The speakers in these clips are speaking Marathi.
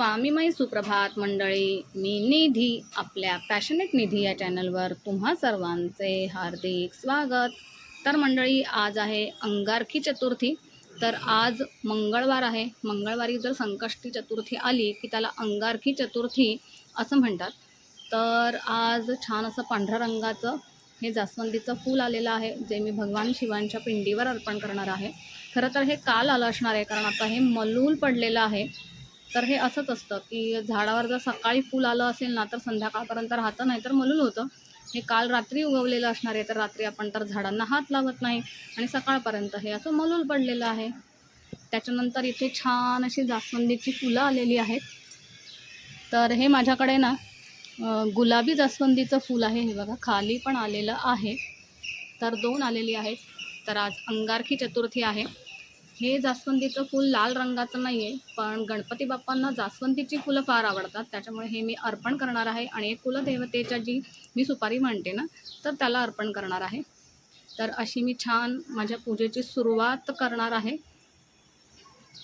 स्वामीमय सुप्रभात मंडळी मी निधी आपल्या पॅशनेट निधी या चॅनलवर तुम्हा सर्वांचे हार्दिक स्वागत. तर मंडळी आज आहे अंगारकी चतुर्थी. तर आज मंगळवार आहे. मंगळवारी जर संकष्टी चतुर्थी आली की त्याला अंगारकी चतुर्थी असं म्हणतात. तर आज छान असं पांढऱ्या रंगाचं हे जास्वंदीचं फूल आलेलं आहे जे मी भगवान शिवांच्या पिंडीवर अर्पण करणार आहे. खरं तर हे काल आलं असणार आहे कारण आता हे मलूल पडलेलं आहे. तर हे असंच असतं की झाडावर जर सकाळी फूल आलं असेल ना तर संध्याकाळपर्यंत राहतं नाही तर मलूल होतं. हे काल रात्री उगवलेलं असणार आहे तर रात्री आपण तर झाडांना हात लावत नाही. आणि सकाळपर्यंत हे असं मलूल पडलेलं आहे. त्याच्यानंतर इथे छान अशी जास्वंदीची फुलं आलेली आहेत. तर हे माझ्याकडे ना गुलाबी जास्वंदीचं फूल आहे. हे बघा खाली पण आलेलं आहे. तर दोन आलेली आहेत. तर आज अंगारखी चतुर्थी आहे. हे जास्वंदीचं फूल लाल रंगाचं नाही आहे पण गणपती बाप्पांना जास्वंदीची फुलं फार आवडतात. त्याच्यामुळे हे मी अर्पण करणार आहे आणि एक कुलदेवतेच्या जी मी सुपारी म्हणते ना तर त्याला अर्पण करणार आहे. तर अशी मी छान माझ्या पूजेची सुरुवात करणार आहे.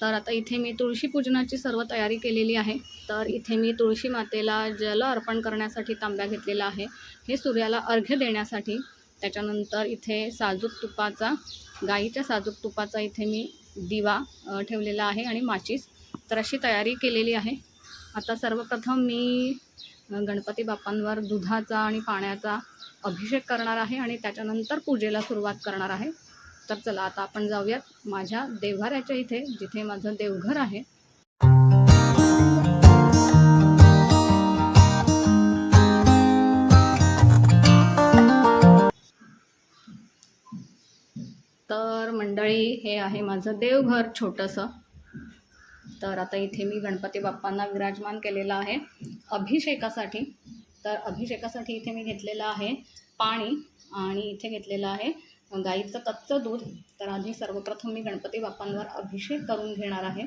तर आता इथे मी तुळशी पूजनाची सर्व तयारी केलेली आहे. तर इथे मी तुळशी मातेला जल अर्पण करण्यासाठी तांब्या घेतलेला आहे. हे सूर्याला अर्घ्य देण्यासाठी. त्याच्यानंतर इथे साजूक तुपाचा गाईच्या साजूक तुपाचा इथे मी दिवा ठेवलेला आहे आणि माचीस. तर अशी तयारी केलेली आहे. आता सर्वप्रथम मी गणपती बाप्पांवर दुधाचा आणि पाण्याचा अभिषेक करणार आहे आणि त्याच्यानंतर पूजेला सुरुवात करणार आहे. तर चला आता आपण जाऊयात माझ्या देव्हाऱ्याच्या इथे जिथे माझं देवघर आहे. तर मंडळी हे आहे माझं देवघर छोटंसं. तर आता इथे मी गणपती बाप्पांना विराजमान केलेलं आहे अभिषेकासाठी. तर अभिषेकासाठी इथे मी घेतलेलं आहे पाणी आणि इथे घेतलेलं आहे गाईचं कच्चं दूध. तर आधी सर्वप्रथम मी गणपती बाप्पांवर अभिषेक करून घेणार आहे.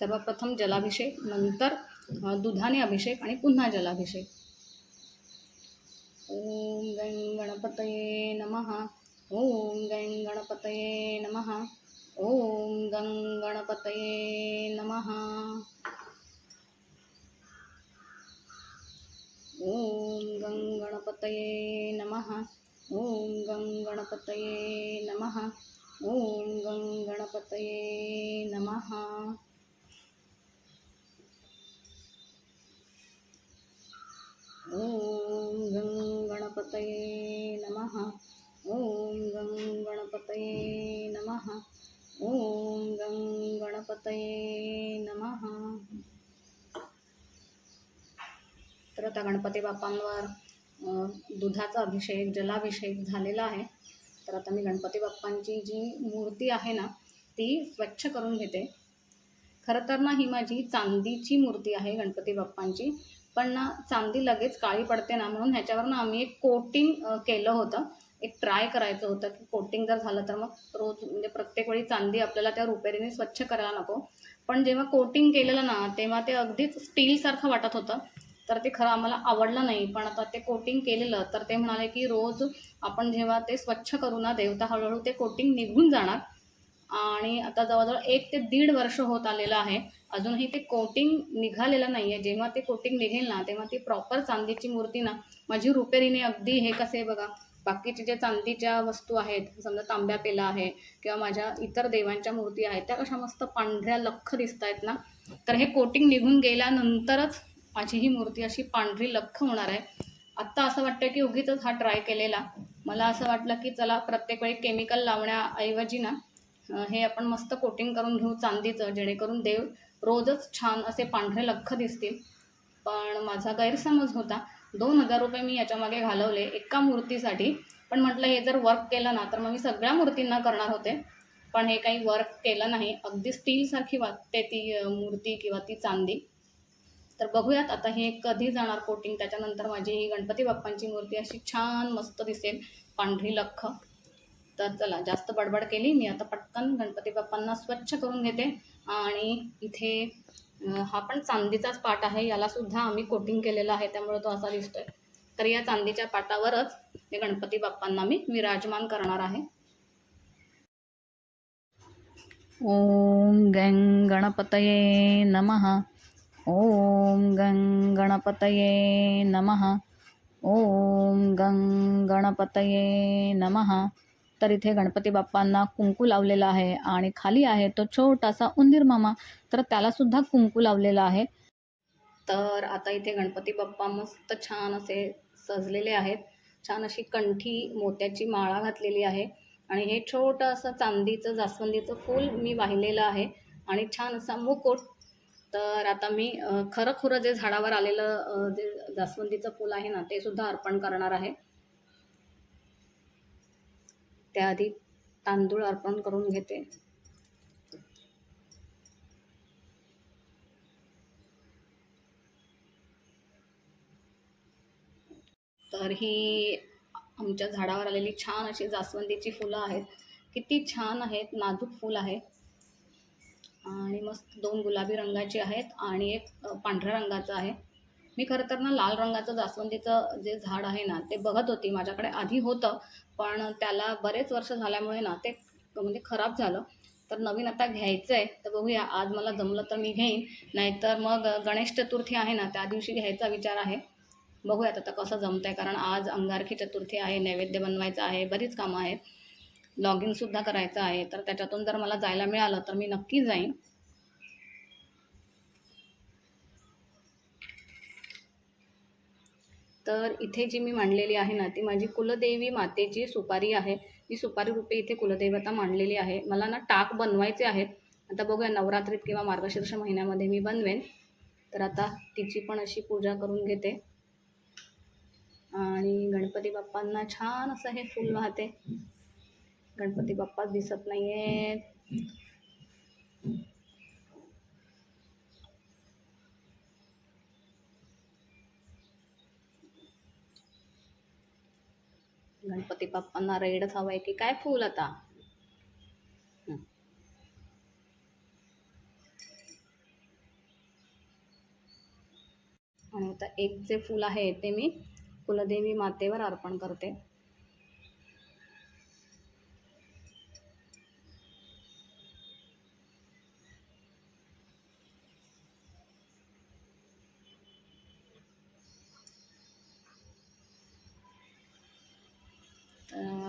सर्वप्रथम जलाभिषेक नंतर दुधाने अभिषेक आणि पुन्हा जलाभिषेक. ओम गं गणपतये नमः। ओम गं गणपतये नमः। ओम गं गणपतये नमः। ओम गं गणपतये नमः। ओम गं गणपतये नमः। ओम गं गणपतये नमः। ॐ गं गणपतये नमः। ॐ गं गणपतये नमः। ॐ गं गणपतये नमः। तर आता गणपती बाप्पांवर दुधाचा अभिषेक जलाभिषेक झालेला आहे. तर आता मी गणपती बाप्पांची जी मूर्ती आहे ना ती स्वच्छ करून घेते. खरं तर ना ही माझी चांदीची मूर्ती आहे गणपती बाप्पांची. पण ना चांदी लगेच काळी पडते ना म्हणून ह्याच्यावर ना आम्ही एक कोटिंग केलं होतं. एक ट्राय करायचं होतं की कोटिंग जर झालं तर मग रोज म्हणजे प्रत्येक वेळी चांदी आपल्याला त्या रुपेरीने स्वच्छ करायला नको. पण जेव्हा कोटिंग केलेलं ना तेव्हा ते अगदीच स्टीलसारखं वाटत होतं. तर ते खरं आम्हाला आवडलं नाही. पण आता ते कोटिंग केलेलं तर ते म्हणाले की रोज आपण जेव्हा ते स्वच्छ करू ना देवता हळूहळू ते कोटिंग निघून जाणार. आणि आता जवळजवळ एक ते दीड वर्ष होत आलेलं आहे. अजूनही ते कोटिंग निघालेलं नाही आहे जेव्हा ते कोटिंग निघेल ना तेव्हा ती प्रॉपर चांदीची मूर्ती ना माझी रुपेरीने अगदी हे कसे बघा बाकीचे जे चांदीच्या वस्तू आहेत समजा तांब्या पेला आहे किंवा माझ्या इतर देवांच्या मूर्ती आहेत त्या कशा मस्त पांढऱ्या लख्ख दिसत आहेत ना तर हे कोटिंग निघून गेल्यानंतरच माझी ही मूर्ती अशी पांढरी लख्ख होणार आहे. आत्ता असं वाटतं की उगीच हा ट्राय केलेला. मला असं वाटलं की चला प्रत्येक वेळी केमिकल लावण्याऐवजी ना हे आपण मस्त कोटिंग करून घेऊ चांदीचं जेणेकरून देव रोजच छान असे पांढरे लख्ख दिसतील. पण माझा गैरसमज होता. दोन हजार रुपये मी याच्यामागे घालवले एका मूर्तीसाठी. पण म्हटलं हे जर वर्क केलं ना तर मग मी सगळ्या मूर्तींना करणार होते. पण हे काही वर्क केलं नाही. अगदी स्टीलसारखी वाटते ती मूर्ती किंवा ती चांदी. तर बघूयात आता हे कधी जाणार कोटिंग त्याच्यानंतर माझी ही गणपती बाप्पांची मूर्ती अशी छान मस्त दिसेल. पांढरी लख्ख तर चला जास्त बडबड केली. मी आता पटकन गणपती बाप्पांना स्वच्छ करून घेते. आणि इथे हा पण चांदीचाच पाट आहे. याला सुद्धा आम्ही कोटिंग केलेलं आहे. त्यामुळे तो असा दिसतो आहे तर या चांदीच्या पाटावरच हे गणपती बाप्पांना मी विराजमान करणार आहे. ओम गं गणपतये नमः. ओम गं गणपतये नमः. ओम गं गणपतये नमः. तर इथे गणपती बाप्पांना कुंकू लावलेला आहे आणि खाली आहे तो छोटासा उंदीर मामा तर त्यालासुद्धा कुंकू लावलेला आहे. तर आता इथे गणपती बाप्पा मस्त छान असे सजलेले आहेत. छान अशी कंठी मोत्याची माळा घातलेली आहे. आणि हे छोटं असं चांदीचं जास्वंदीचं फूल मी वाहिलेलं आहे आणि छान असा मुकुट. तर आता मी खरं खुरं जे झाडावर आलेलं जे जास्वंदीचं फूल आहे ना ते सुद्धा अर्पण करणार आहे. त्याआधी तांदूळ अर्पण करून घेते. तर ही आमच्या झाडावर आलेली छान अशी जास्वंदीची फुलं आहेत. किती छान आहेत नाजूक फूल आहे. आणि मस्त दोन गुलाबी रंगाची आहेत आणि एक पांढऱ्या रंगाचं आहे. मी खरं तर ना लाल रंगाचं जास्वंदीचं जे झाड आहे ना ते बघत होती. माझ्याकडे आधी होतं पण त्याला बरेच वर्ष झाल्यामुळे ना ते म्हणजे खराब झालं. तर नवीन आता घ्यायचं आहे तर बघूया. आज मला जमलं तर मी घेईन. नाहीतर मग गणेश चतुर्थी आहे ना त्या दिवशी घ्यायचा विचार आहे. बघूयात आता कसं जमतं आहे कारण आज अंगारखी चतुर्थी आहे नैवेद्य बनवायचं आहे बरीच कामं आहेत. लॉग इनसुद्धा करायचं आहे. तर त्याच्यातून जर मला जायला मिळालं तर मी नक्की जाईन. तर इथे जी मी मांडलेली आहे ना ती माझी कुलदेवी मातेची सुपारी आहे. ती सुपारी रूपे इथे कुलदैवता मांडलेली आहे. मला ना टाक बनवायचे आहेत. आता बघूया नवरात्रीत किंवा मार्गशीर्ष महिन्यामध्ये मी बनवेन. तर आता तिची पण अशी पूजा करून घेते. आणि गणपती बाप्पांना छान असं हे फूल वाहते. गणपती बाप्पा दिसत नाही आहेत गणपती बाप्पांना रेडच हवं आहे की काय फूल आता? आणि आता एक जे फूल आहे ते मी कुलदेवी मातेवर अर्पण करते.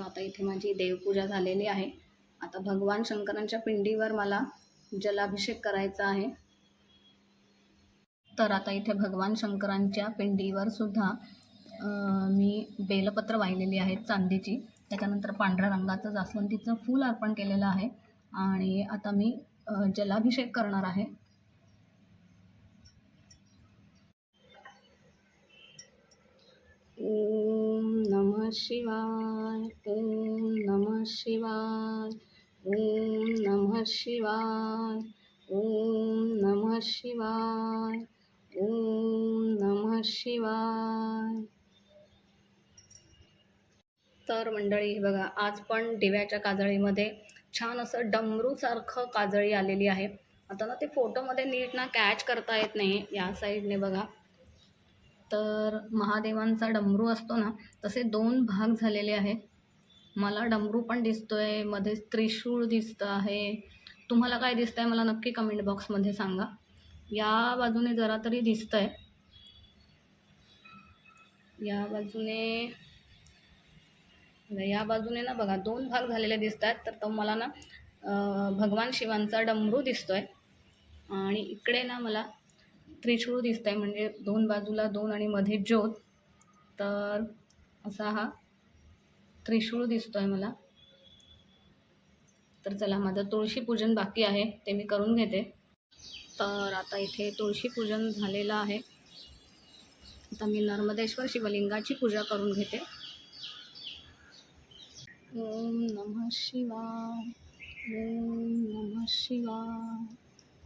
आता इथे माझी देवपूजा झालेली आहे. आता भगवान शंकरांच्या पिंडीवर मला जलाभिषेक करायचा आहे. तर आता इथे भगवान शंकरांच्या पिंडीवर सुद्धा मी बेलपत्र वाहिलेली आहेत चांदीची. त्याच्यानंतर पांढऱ्या रंगाचं जास्वंदीचं फूल अर्पण केलेलं आहे. आणि आता मी जलाभिषेक करणार आहे. ओम नमः शिवाय ओम नमः शिवाय ओम नमः शिवाय ओम नमः शिवाय ओम नमः शिवाय. तर मंडळी बघा आज पण दिव्याच्या काजळीमध्ये छान असं डमरूसारखं काजळी आलेली आहे. आता ना ते फोटोमध्ये नीट ना कॅच करता येत नाही या साईडने बघा. तर महादेवांचा डमरू असतो ना तसे दोन भाग झालेले आहे मला डमरू पण दिसतो आहे मध्ये त्रिशूळ दिसतं आहे. तुम्हाला काय दिसतंय मला नक्की कमेंट बॉक्समध्ये सांगा. या बाजूने जरा तरी दिसतं आहे या बाजूने या बाजूने ना बघा दोन भाग झालेले दिसत आहेत तर तो मला ना भगवान शिवांचा डमरू आहे आणि इकडे ना मला त्रिशूळ दिसत आहे म्हणजे दोन बाजूला दोन आणि मध्ये ज्योत. तर असा हा त्रिशूळ दिसतो आहे मला. तर चला माझं तुळशी पूजन बाकी आहे ते मी करून घेते. तर आता इथे तुळशी पूजन झालेलं आहे. आता मी नर्मदेश्वर शिवलिंगाची पूजा करून घेते. ओम नमः शिवा ओम नमः शिवा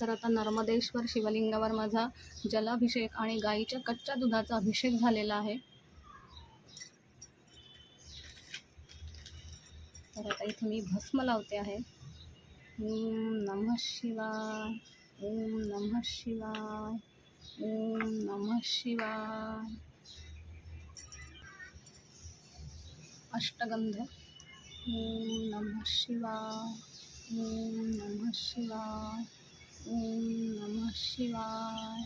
तर आता नर्मदेश्वर शिवलिंगावर माझा जलाभिषेक आणि गाईच्या कच्च्या दुधाचा अभिषेक झालेला आहे. तर आता इथे मी भस्म लावते आहे. ओम नमः शिवाय ओम नमः शिवाय ओम नमः शिवाय. अष्टगंध ओम नमः शिवाय ओम नमः शिवाय. ओम नमः शिवाय.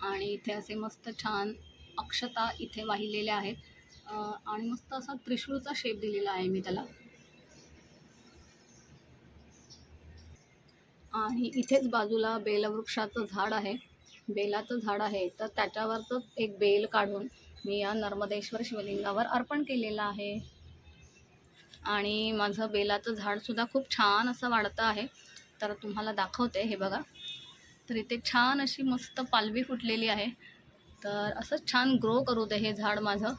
आणि इथे असे मस्त छान अक्षता इथे वाहिलेल्या आहेत. आणि मस्त असा त्रिशूळचा शेप दिलेला आहे मी त्याला. आणि इथेच बाजूला बेलवृक्षाचं झाड आहे. बेलाचं झाड आहे. तर त्याच्यावरचं एक बेल काढून मी या नर्मदेश्वर शिवलिंगावर अर्पण केलेलं आहे. आणि माझं बेलाचं झाडसुद्धा खूप छान असं वाढतं आहे. तर तुम्हाला दाखवते हे बघा. तर इथे छान अशी मस्त पालवी फुटलेली आहे. तर असंच छान ग्रो करू दे हे झाड माझं.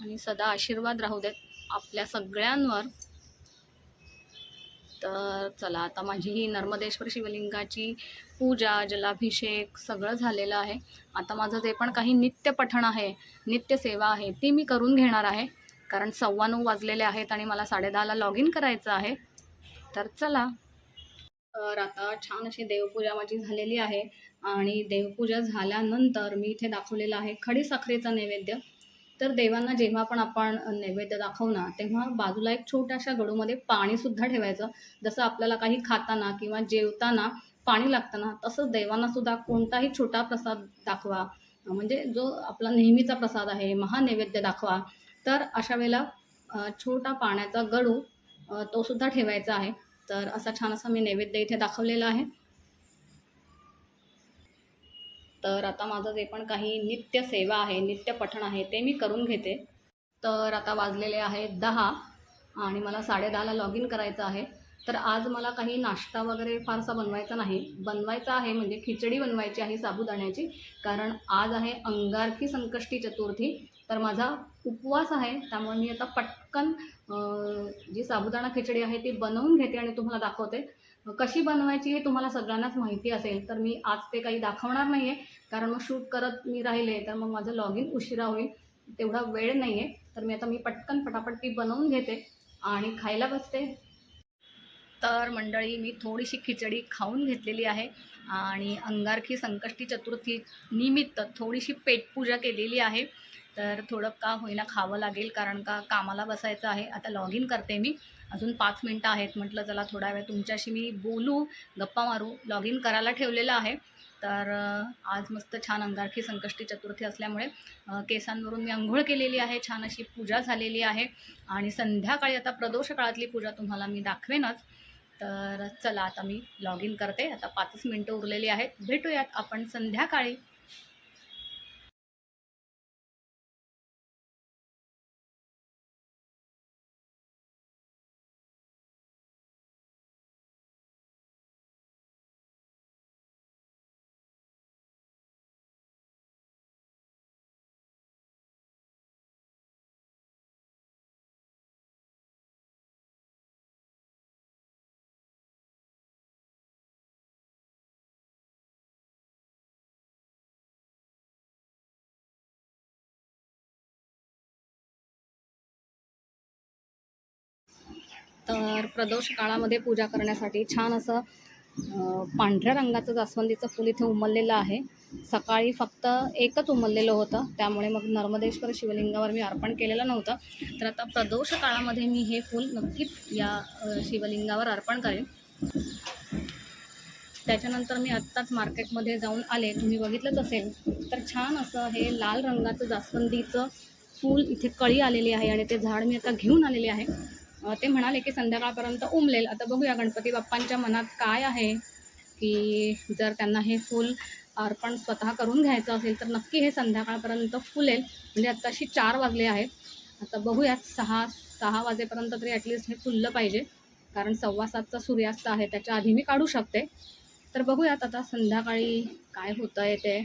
आणि सदा आशीर्वाद राहू देत आपल्या सगळ्यांवर. तर चला आता माझी ही नर्मदेश्वर शिवलिंगाची पूजा जलाभिषेक सगळं झालेलं आहे. आता माझं जे पण काही नित्य पठण आहे नित्य सेवा आहे ती मी करून घेणार आहे. कारण सव्वा नऊ वाजलेले आहेत आणि मला साडेदहाला लॉग इन करायचं आहे. तर चला. तर आता छान अशी देवपूजा माझी झालेली आहे. आणि देवपूजा झाल्यानंतर मी इथे दाखवलेलं आहे खडी साखरेचा नैवेद्य. तर देवांना जेव्हा पण आपण नैवेद्य दाखवू ना तेव्हा बाजूला एक छोट्याशा गडूमध्ये पाणीसुद्धा ठेवायचं. जसं आपल्याला काही खाताना किंवा जेवताना पाणी लागतं ना तसंच देवांना सुद्धा कोणताही छोटा प्रसाद दाखवा. म्हणजे जो आपला नेहमीचा प्रसाद आहे महानैवेद्य दाखवा. तर अशा वेळेला छोटा पाण्याचा गडू तो सुद्धा ठेवायचा आहे. तर असा छान असा मी नैवेद्य इथे दाखवलेला आहे. तर आता माझं जे पण काही नित्य सेवा आहे नित्य पठण आहे ते मी करून घेते. तर आता वाजलेले आहेत दहा आणि मला साडेदहाला लॉग इन करायचं आहे. तर आज मला काही नाश्ता वगैरे फारसा बनवायचा नाही. बनवायचा आहे म्हणजे खिचडी बनवायची आहे साबुदाण्याची कारण आज आहे अंगारकी संकष्टी चतुर्थी. तर माझा उपवास आहे त्यामुळे मी आता पटकन जी साबुदाणा खिचडी आहे ती बनवून घेते आणि तुम्हाला दाखवते. कशी बनवायची हे तुम्हाला सगळ्यांनाच माहिती असेल तर मी आज ते काही दाखवणार नाही आहे कारण मग शूट करत मी राहिले तर मग माझं लॉग इन उशिरा होईल तेवढा वेळ नाही आहे तर मी आता मी पटकन पटापट ती बनवून घेते आणि खायला बसते. तर मंडळी मी थोडीशी खिचडी खाऊन घेतलेली आहे आणि अंगारखी संकष्टी चतुर्थी निमित्त थोडीशी पेटपूजा केलेली आहे. तर थोडं का होईना खावं लागेल कारण का कामाला बसायचं आहे. आता लॉग इन करते मी. अजून पाच मिनटं आहेत. म्हटलं चला थोडा वेळ तुमच्याशी मी बोलू गप्पा मारू. लॉग इन करायला ठेवलेलं आहे. तर आज मस्त छान अंगारखी संकष्टी चतुर्थी असल्यामुळे केसांवरून मी आंघोळ केलेली आहे. छान अशी पूजा झालेली आहे. आणि संध्याकाळी आता प्रदोष काळातली पूजा तुम्हाला मी दाखवेनच. तर चला आता मी लॉग इन करते. आता पाचच मिनटं उरलेली आहेत. भेटूयात आपण संध्याकाळी. तर प्रदोष काळामध्ये पूजा करण्यासाठी छान असं पांढऱ्या रंगाचं जास्वंदीचं फूल इथे उमललेलं आहे. सकाळी फक्त एकच उमललेलं होतं. त्यामुळे मग नर्मदेश्वर शिवलिंगावर मी अर्पण केलेलं नव्हतं. तर आता प्रदोष काळामध्ये मी हे फूल नक्कीच या शिवलिंगावर अर्पण करेन. त्याच्यानंतर मी आत्ताच मार्केटमध्ये जाऊन आले. तुम्ही बघितलंच असेल तर छान असं हे लाल रंगाचं जास्वंदीचं फूल इथे कळी आलेली आहे आणि ते झाड मी आता घेऊन आलेले आहे. ते म्हणाले की संध्याकाळपर्यंत उमलेल. आता बघूया गणपती बाप्पांच्या मनात काय आहे की जर त्यांना हे फूल अर्पण स्वतः करून घ्यायचं असेल तर नक्की हे संध्याकाळपर्यंत फुलेल. म्हणजे आत्ताशी चार वाजले आहेत. आता बघूयात सहा सहा वाजेपर्यंत तरी ॲटलिस्ट हे फुललं पाहिजे. कारण सव्वा सातचा सूर्यास्त आहे त्याच्या आधी मी काढू शकते. तर बघूयात आता संध्याकाळी काय होतं आहे ते.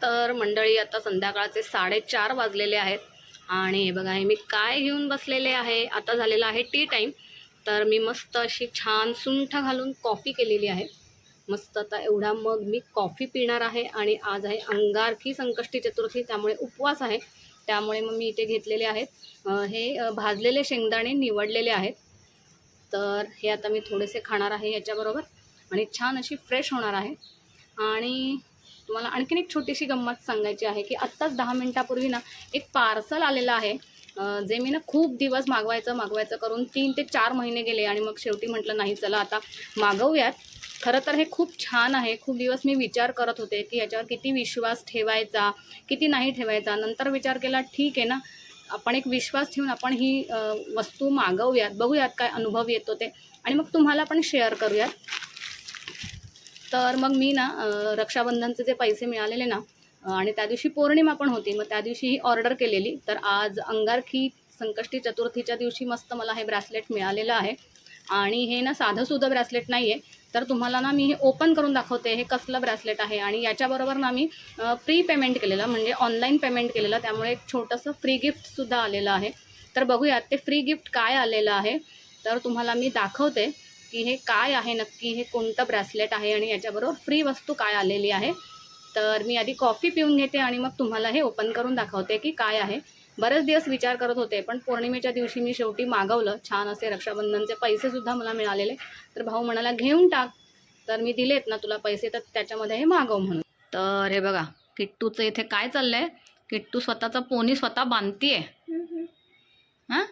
तर मंडळी आता संध्याकाळचे साडेचार वाजलेले आहेत. आणि हे बघा हे मी काय घेऊन बसलेले आहे? आता झालेला आहे टी टाईम तर मी मस्त अशी छान सुंठ घालून कॉफी केलेली आहे. मस्त आता एवढा मग मी कॉफी पिणार आहे. आणि आज आहे अंगारकी संकष्टी चतुर्थी त्यामुळे उपवास आहे. त्यामुळे मग मी इथे घेतलेले आहेत. हे भाजलेले शेंगदाणे निवडलेले आहेत. तर हे आता मी थोडेसे खाणार आहे याच्याबरोबर. आणि छान अशी फ्रेश होणार आहे. आणि तुम्हाला आणखीन एक छोटीशी गंमत सांगायची आहे की आत्ताच दहा मिनटापूर्वी ना एक पार्सल आलेलं आहे. जे मी ना खूप दिवस मागवायचं मागवायचं करून तीन ते चार महिने गेले आणि मग शेवटी म्हटलं नाही चला आता मागवूयात. खरं तर हे खूप छान आहे. खूप दिवस मी विचार करत होते की याच्यावर किती विश्वास ठेवायचा किती नाही ठेवायचा. नंतर विचार केला ठीक आहे ना आपण एक विश्वास ठेवून आपण ही वस्तू मागवूयात बघूयात काय अनुभव येतो ते. आणि मग तुम्हाला पण शेअर करूयात. तर मग मी ना रक्षाबंधनचे जे पैसे मिळालेले ना आणि त्या दिवशी पौर्णिमा पण होती मग त्या दिवशी ही ऑर्डर केलेली. तर आज अंगारखी संकष्टी चतुर्थीच्या दिवशी मस्त मला हे ब्रॅसलेट मिळालेलं आहे. आणि हे ना साधंसुद्धा ब्रॅसलेट नाही आहे तर तुम्हाला ना मी हे ओपन करून दाखवते हे कसलं ब्रॅसलेट आहे. आणि याच्याबरोबर ना मी प्री पेमेंट केलेलं म्हणजे ऑनलाईन पेमेंट केलेलं. त्यामुळे एक छोटंसं फ्री गिफ्टसुद्धा आलेलं आहे. तर बघूयात ते फ्री गिफ्ट काय आलेलं आहे? तर तुम्हाला मी दाखवते. की हे काय आहे नक्की हे कोणतं ब्रॅसलेट आहे आणि याच्याबरोबर फ्री वस्तू काय आलेली आहे. तर मी आधी कॉफी पिऊन घेते आणि मग तुम्हाला हे ओपन करून दाखवते की काय आहे. बरेच दिवस विचार करत होते पण पौर्णिमेच्या दिवशी मी शेवटी मागवलं. छान असे रक्षाबंधनचे पैसेसुद्धा मला मिळालेले. तर भाऊ म्हणाला घेऊन टाक. तर मी दिलेत ना तुला पैसे तर त्याच्यामध्ये हे मागव म्हणून. तर हे बघा किट्टूचं इथे काय चाललंय? किट्टू स्वतःचा पोनी स्वतः बांधतीये. हां?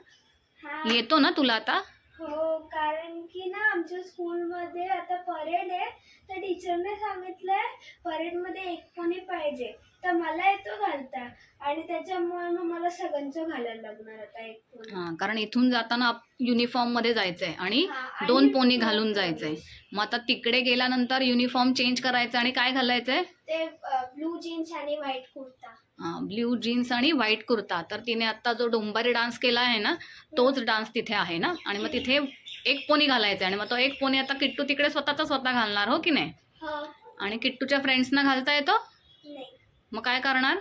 हा. येतो ना तुला आता? हो कारण की ना आमच्या स्कूलमध्ये आता परेड आहे. तर टीचरने सांगितलंय परेडमध्ये एक कोणी पाहिजे. तर मला येतो घालता. आणि त्याच्यामुळे मग मला सगळ्यांचं घालायला लागणार आता एक कोणी. हां कारण इथून जाताना युनिफॉर्ममध्ये जायचंय आणि हा, आणि दोन पोनी घालून जायचंय. मग आता तिकडे गेल्यानंतर युनिफॉर्म चेंज करायचं आणि काय घालायचंय? ते ब्लू जीन्स आणि व्हाईट कुर्ता. ब्ल्यू जीन्स आणि व्हाईट कुर्ता. तर तिने आत्ता जो डोंबारी डान्स केला आहे ना तोच डान्स तिथे आहे ना? आणि मग तिथे एक पोनी घालायचा आहे. आणि मग तो एक पोनी आता किट्टू तिकडे स्वतःचा स्वतः घालणार हो की नाही? आणि किट्टूच्या फ्रेंड्सना घालता येतो? मग काय करणार?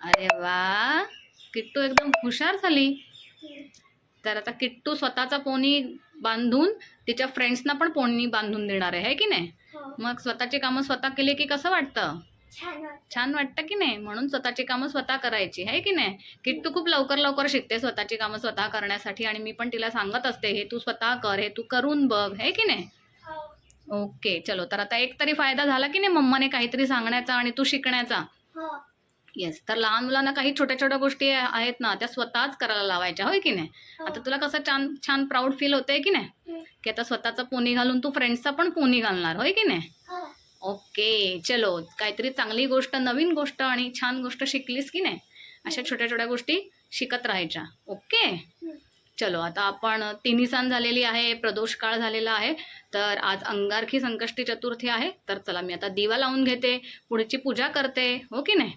अरे वा! किट्टू एकदम हुशार झाली. तर आता किट्टू स्वतःचा पोनी बांधून तिच्या फ्रेंड्सना पण पोनी बांधून देणार आहे है की नाही? हो. मग स्वतःची कामं स्वतः केली की कसं वाटतं? छान वाटतं. की नाही? म्हणून स्वतःची कामं स्वतः करायची आहे की नाही? किट्टू खूप लवकर लवकर शिकते स्वतःची कामं स्वतः करण्यासाठी आणि मी पण तिला सांगत असते हे तू स्वतः कर हे तू करून बघ है की नाही? हो. ओके चलो. तर आता एक तरी फायदा झाला की नाही मम्माने काहीतरी सांगण्याचा आणि तू शिकण्याचा? हो. येस तर लहान मुलांना काही छोट्या छोट्या गोष्टी आहेत ना त्या स्वतःच करायला लावायच्या होय की नाही? हो. आता तुला कसं छान छान प्राऊड फील होतंय की नाही. की आता स्वतःचा पोनी घालून तू फ्रेंड्सचा पण पोनी घालणार होय की नाही? हो. ओके चलो काहीतरी चांगली गोष्ट नवीन गोष्ट आणि छान गोष्ट शिकलीस की नाही अशा छोट्या छोट्या गोष्टी शिकत राहायच्या. ओके. चलो आता आपण तिन्ही सण झालेली आहे प्रदोष काळ झालेला आहे तर आज अंगारकी संकष्टी चतुर्थी आहे तर चला मी आता दिवा लावून घेते पुढची पूजा करते हो की नाही.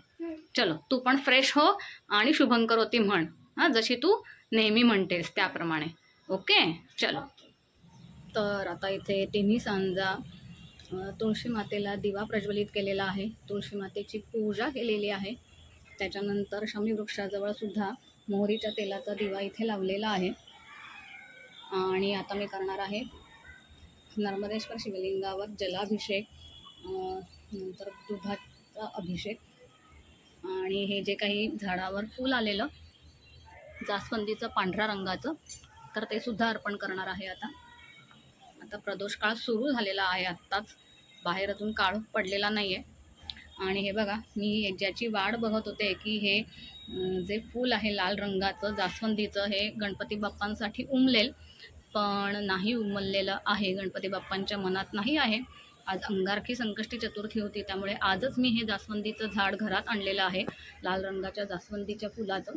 चलो तू पण फ्रेश हो आणि शुभंकर होती म्हण. हां जशी तू नेहमी म्हणतेस त्याप्रमाणे. ओके? चलो. तर आता इथे तिन्ही सांजा तुळशी मातेला दिवा प्रज्वलित केलेला आहे. तुळशी मातेची पूजा केलेली आहे. त्याच्यानंतर शमी वृक्षाजवळ सुद्धा मोहरीच्या तेलाचा दिवा इथे लावलेला आहे. आणि आता मी करणार आहे नर्मदेश्वर शिवलिंगावर जलाभिषेक नंतर दुधाचा अभिषेक. आणि हे जे काही झाडावर फूल आलेलं जास्वंदीचं पांढऱ्या रंगाचं तर ते सुद्धा अर्पण करणार आहे आता. आता प्रदोष काळ सुरू झालेला आहे आत्ताच. बाहेर अजून काळ पडलेला नाही आहे आणि हे बघा मी ज्याची वाढ बघत होते की हे जे फूल आहे लाल रंगाचं जास्वंदीचं हे गणपती बाप्पांसाठी उमलेल. पण नाही उमललेलं आहे. गणपती बाप्पांच्या मनात नाही आहे. आज अंगारखी संकष्टी चतुर्थी होती. त्यामुळे आजच मी हे जास्वंदीचं झाड घरात आणलेलं आहे. लाल रंगाच्या जास्वंदीच्या फुलाचं.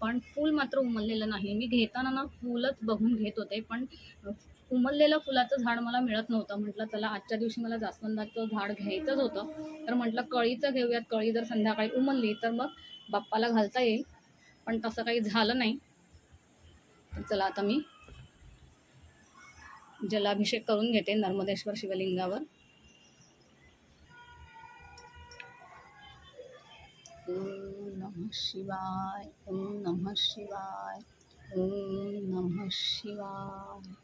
पण फूल मात्र उमललेलं नाही. मी घेताना ना फूलच बघून घेत होते. पण उमललेलं फुलाचं झाड मला मिळत नव्हतं. म्हटलं चला आजच्या दिवशी मला जास्वंदाचं झाड घ्यायचंच होतं. तर म्हटलं कळीचं घेऊयात. कळी जर संध्याकाळी उमलली तर मग बाप्पाला घालता येईल. पण तसं काही झालं नाही. तर चला आता मी जलाभिषेक करून घेते नर्मदेश्वर शिवलिंगावर. नम नमः शिवाय. ओम नमः शिवाय. ओम नमः शिवाय.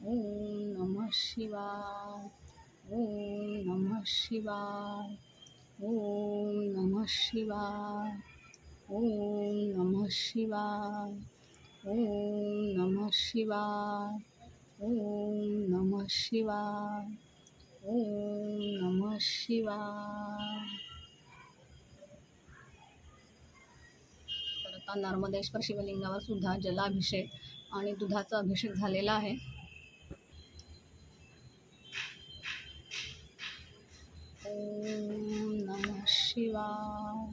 ওম নমঃ শিবায়, ওম নমঃ শিবায়, ওম নমঃ শিবায়, ওম নমঃ শিবায়, ওম নমঃ শিবায়, ওম নমঃ শিবায়, ওম নমঃ শিবায়। नर्मदेश्वर शिवलिंगावर सुद्धा जलाभिषेक आणि दुधाचा अभिषेक झालेला आहे. नमः शिवाय.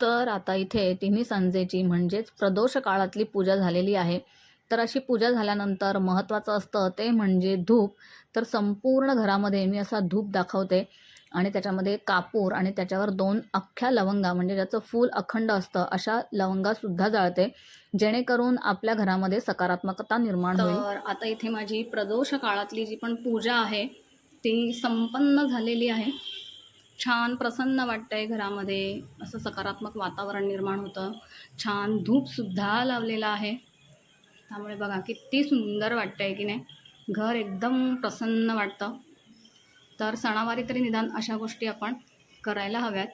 तर आता इथे तिन्ही सांजेची म्हणजेच प्रदोष काळातली पूजा झालेली आहे. तर अशी पूजा झाल्यानंतर महत्त्वाचं असतं ते म्हणजे धूप. तर संपूर्ण घरामध्ये मी असा धूप दाखवते आणि त्याच्यामध्ये कापूर आणि त्याच्यावर दोन अख्ख्या लवंगा म्हणजे ज्याचं फूल अखंड असतं अशा लवंगासुद्धा जाळते जेणेकरून आपल्या घरामध्ये सकारात्मकता निर्माण होईल. तर आता इथे माझी प्रदोष काळातली जी पण पूजा आहे ती संपन्न झालेली आहे. छान प्रसन्न वाटतंय घरामध्ये. असं सकारात्मक वातावरण निर्माण होतं. छान धूपसुद्धा लावलेला आहे. त्यामुळे बघा किती सुंदर वाटतं आहे की नाही. घर एकदम प्रसन्न वाटतं. तर सणावारी तरी निदान अशा गोष्टी आपण करायला हव्यात.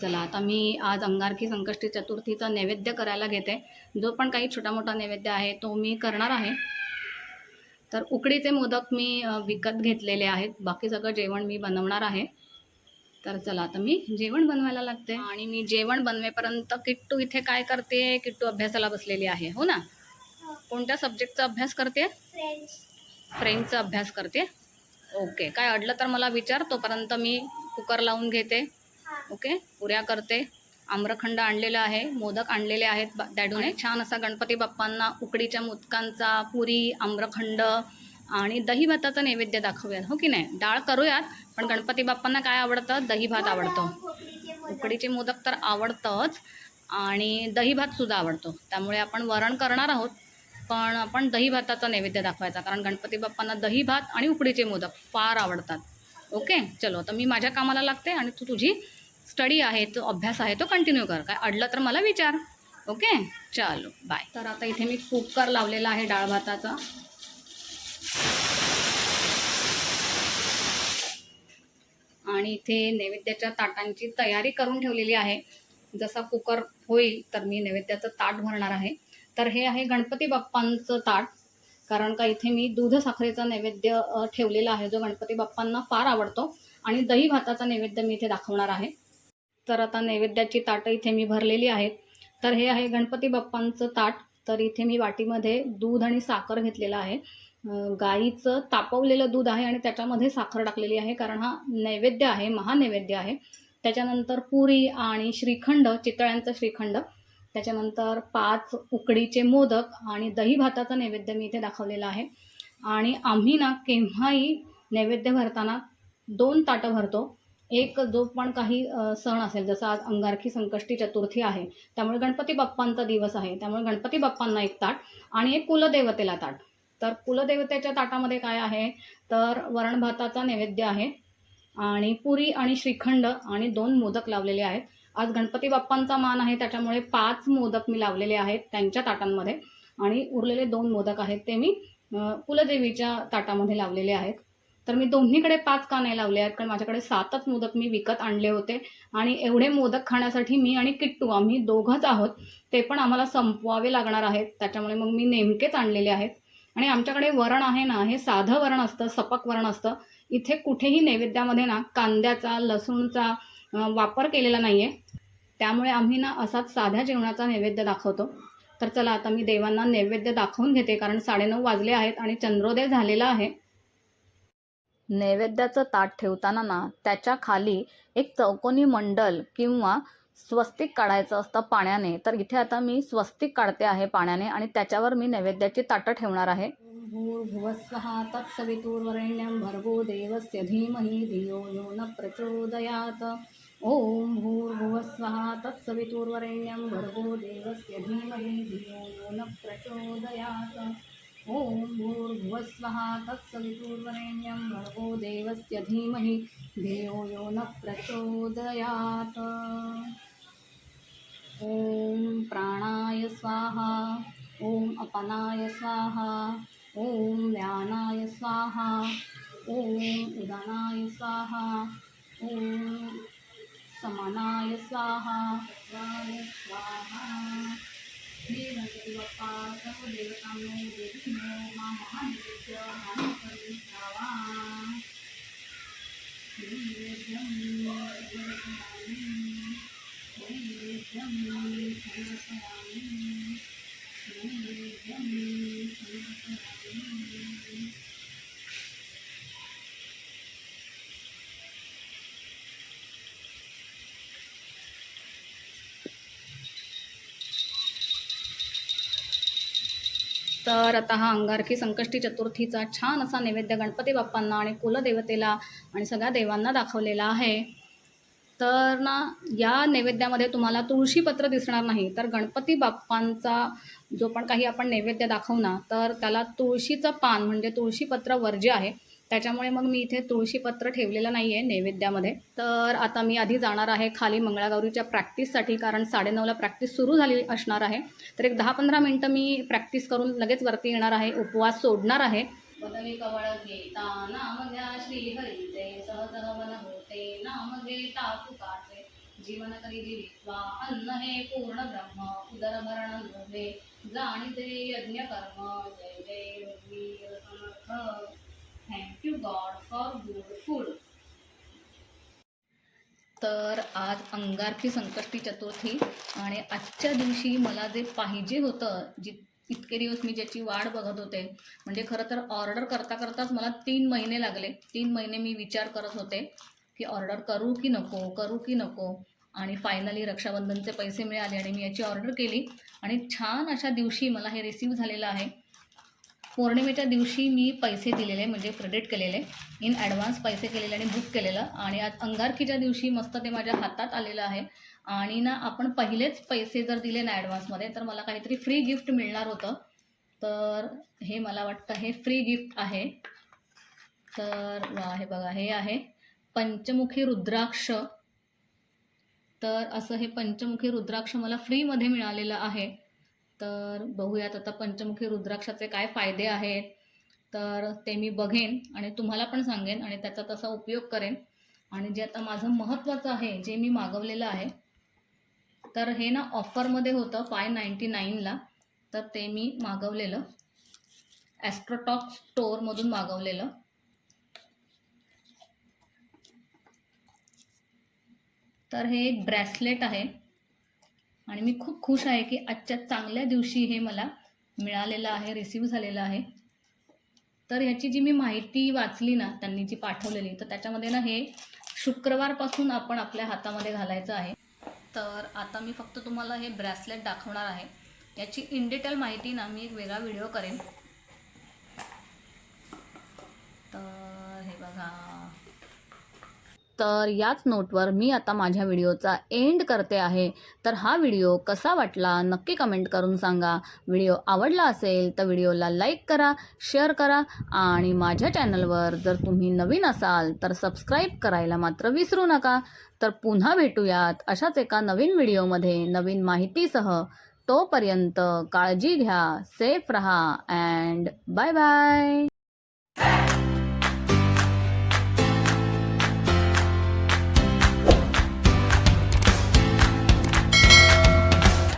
चला आता मी आज अंगारकी संकष्टी चतुर्थीचा नैवेद्य करायला घेते. जो पण काही छोटा मोठा नैवेद्य आहे तो मी करणार आहे. तर उकडीचे मोदक मी विकत घेतलेले आहेत. बाकी सगळं जेवण मी बनवणार आहे. तर चला आता मी जेवण बनवायला लागते. आणि मी जेवण बनवेपर्यंत किट्टू इथे काय करते? किट्टू अभ्यासाला बसलेली आहे. हो ना? कोणत्या सब्जेक्टचा अभ्यास करते? फ्रेंचचा अभ्यास करते? ओके. काय अडलं तर मला विचार. तोपर्यंत मी कुकर लावून घेते. ओके? पुऱ्या करते. आम्रखंड आणलेला आहे मोदक आणलेले आहेत दॅडूने डॅडूने. छान असा गणपती बाप्पांना उकडीच्या मोदकांचा पुरी आम्रखंड आणि दही भाताचा नैवेद्य दाखवूयात. हो की नाही? डाळ करूयात पण गणपती बाप्पांना काय आवडतं? दही भात आवडतो. उकडीचे मोदक तर आवडतंच आणि दही भातसुद्धा आवडतो. त्यामुळे आपण वरण करणार आहोत पण आपण दही भाताचा नैवेद्य दाखवायचा कारण गणपती बाप्पांना दही भात आणि उकडीचे मोदक फार आवडतात. ओके? चलो तर मी माझ्या कामाला लागते आणि तू तुझी स्टडी आहे तो अभ्यास आहे तो कंटिन्यू कर. काय अडलं तर मला विचार. ओके? चलो. बाय तर आता इथे मी कुकर लावलेला आहे डाळ भाताचा. आणि इथे नैवेद्याच्या ताटांची तयारी करून ठेवलेली आहे. जसा कुकर होईल तर मी नैवेद्याचं ताट भरणार आहे. तर हे आहे गणपती बाप्पांचं ताट. कारण का इथे मी दूध साखरेचा नैवेद्य ठेवलेला आहे जो गणपती बाप्पांना फार आवडतो. आणि दही भाताचा नैवेद्य मी इथे दाखवणार आहे. तर आता नैवेद्याची ताटं इथे मी भरलेली आहेत. तर हे आहे गणपती बाप्पांचं ताट. तर इथे मी वाटीमध्ये दूध आणि साखर घेतलेलं आहे. गाईचं तापवलेलं दूध आहे आणि त्याच्यामध्ये साखर टाकलेली आहे कारण हा नैवेद्य आहे महानैवेद्य आहे. त्याच्यानंतर पुरी आणि श्रीखंड चितळ्यांचं श्रीखंड. त्याच्यानंतर पाच उकडीचे मोदक आणि दही भाताचा नैवेद्य मी इथे दाखवलेला आहे. आणि आम्ही ना केव्हाही नैवेद्य भरताना दोन ताटं भरतो. एक जो पण काही सण असेल जसं आज अंगारखी संकष्टी चतुर्थी आहे त्यामुळे गणपती बाप्पांचा दिवस आहे त्यामुळे गणपती बाप्पांना एक ताट आणि एक कुलदेवतेला ताट. तर कुलदेवतेच्या ताटामध्ये काय आहे? तर वरण भाताचा नैवेद्य आहे आणि पुरी आणि श्रीखंड आणि दोन मोदक लावलेले आहेत. आज गणपती बाप्पांचा मान आहे त्याच्यामुळे पाच मोदक मी लावलेले आहेत त्यांच्या ताटांमध्ये आणि उरलेले दोन मोदक आहेत ते मी कुलदेवीच्या ताटामध्ये लावलेले आहेत. तर मी दोन्हीकडे पाच का नाही लावले आहेत कारण माझ्याकडे सातच मोदक मी विकत आणले होते. आणि एवढे मोदक खाण्यासाठी मी आणि किट्टू आम्ही दोघंच आहोत ते पण आम्हाला संपवावे लागणार आहेत. त्याच्यामुळे मग मी नेमकेच आणलेले आहेत. आणि आमच्याकडे वरण आहे ना हे साधं वरण असतं सपक वरण असतं. इथे कुठेही नैवेद्यामध्ये ना कांद्याचा लसूणचा वापर केलेला नाही आहे त्यामुळे आम्ही ना असाच साध्या जेवणाचा नैवेद्य दाखवतो. तर चला आता मी देवांना नैवेद्य दाखवून घेते कारण साडेनऊ वाजले आहेत आणि चंद्रोदय झालेला आहे. नैवेद्याचं ताट ठेवताना ना त्याच्याखाली एक चौकोनी मंडल किंवा स्वस्तिक काढायचं असतं पाण्याने. तर इथे आता मी स्वस्तिक काढते आहे पाण्याने आणि त्याच्यावर मी नैवेद्याची ताटं ठेवणार आहे. भूर्भुवस्वः तत्सवितुर्वरेण्यं भर्गो देवस्य धीमहि धियो यो न प्रचोदयात्। ॐ भूर्भुवस्वः तत्सवितुर्वरेण्यं भर्गो देवस्य धीमहि धियो यो न प्रचोदयात्। ॐ भूर्भुवस्वः तत्सवितुर्वरेण्यं भर्गो देवस्य धीमहि धियो यो न प्रचोदयात्। ॐ प्राणाय स्वाहा ॐ अपनाय स्वाहा ॐ व्यानाय स्वाहा ॐ उदानाय स्वाहा ॐ समानाय स्वाहा स्वाहा। हे गणपती बाप्पा सर्व देवतांनो देवीनो मा महानिवेद्य हानी करून द्यावा नैवेद्यं समर्पयामि नैवेद्यं समर्पयामि नैवेद्यं समर्पयामि तर आता हा अंगारकी संकष्टी चतुर्थीचा छान असा नैवेद्य गणपती बाप्पांना आणि कुलदेवतेला आणि सगळ्या देवांना दाखवलेला आहे. तर ना या नैवेद्यामध्ये तुम्हाला तुळशीपत्र दिसणार नाही तर गणपती बाप्पांचा जो पण काही आपण नैवेद्य दाखवू ना तर त्याला तुळशीचं पान म्हणजे तुळशीपत्र वर्ज्य आहे. त्याच्यामुळे मग मी इथे तुळशीपत्र ठेवलेलं नाही आहे नैवेद्यामध्ये. तर आता मी आधी जाणार आहे खाली मंगळागौरीच्या प्रॅक्टिससाठी कारण साडेनऊला प्रॅक्टिस सुरू झाली असणार आहे. तर एक दहा पंधरा मिनटं मी प्रॅक्टिस करून लगेच वरती येणार आहे उपवास सोडणार आहे. बदली कवळ घेता नाम घ्या होते नाम घेता जीवन करी जीवित्वा अन्न हे पूर्ण ब्रह्म उदरभरण जाणीते यज्ञ कर्म जय जय समर्थ thank thank you God for good food तर आज अंगारकी संकष्टी चतुर्थी आणि आजच्या दिवशी मला जे पाहिजे होतं जी इतके दिवस मी ज्याची वाढ बघत होते म्हणजे खरं तर ऑर्डर करता करताच मला तीन महिने लागले. तीन महिने मी विचार करत होते की ऑर्डर करू की नको करू की नको. आणि फायनली रक्षाबंधनचे पैसे मिळाले आणि मी याची ऑर्डर केली. आणि छान अशा दिवशी मला हे रिसीव झालेलं आहे. पौर्णिमेच्या दिवशी मी पैसे दिलेले म्हणजे क्रेडिट केलेले. इन ॲडव्हान्स पैसे केलेले आणि बुक केलेलं. आणि आज अंगारकीच्या दिवशी मस्त ते माझ्या हातात आलेलं आहे. आणि ना आपण पहिलेच पैसे जर दिले ना ॲडव्हान्समध्ये तर मला काहीतरी फ्री गिफ्ट मिळणार होतं. तर हे मला वाटतं हे फ्री गिफ्ट आहे. तर हे बघा हे आहे पंचमुखी रुद्राक्ष. तर असं हे पंचमुखी रुद्राक्ष मला फ्रीमध्ये मिळालेलं आहे. तर बघूयात आता पंचमुखी रुद्राक्षाचे काय फायदे आहेत. तर ते मी बघेन आणि तुम्हाला पण सांगेन आणि त्याचा तसा उपयोग करेन. आणि जे आता माझं महत्त्वाचं आहे जे मी मागवलेलं आहे तर हे ना ऑफरमध्ये होतं फाय नाईंटी नाईनला तर ते मी मागवलेलं. ॲस्ट्रोटॉक स्टोअरमधून मागवलेलं. तर हे एक ब्रॅसलेट आहे. आणि मी खूप खुश आहे की आजच्या चांगल्या दिवशी हे मला मिळालेलं आहे रिसिव्ह झालेलं आहे. तर ह्याची जी मी माहिती वाचली ना त्यांनी जी पाठवलेली तर त्याच्यामध्ये ना हे शुक्रवारपासून आपण आपल्या हातामध्ये घालायचं आहे. तर आता मी फक्त तुम्हाला हे ब्रॅसलेट दाखवणार आहे. याची इन डिटेल माहिती ना मी एक वेगळा व्हिडिओ करेन. तर हे बघा. तर याच नोटवर मी आता माझ्या व्हिडिओचा एंड करते आहे. तर हा व्हिडिओ कसा वाटला नक्की कमेंट करून सांगा. व्हिडिओ आवडला असेल तर व्हिडिओला लाईक करा शेअर करा आणि माझ्या चॅनलवर जर तुम्ही नवीन असाल तर सबस्क्राईब करायला मात्र विसरू नका. तर पुन्हा भेटूयात अशाच एका नवीन व्हिडिओमध्ये. नवीन माहितीसह तोपर्यंत काळजी घ्या सेफ रहा अँड बाय बाय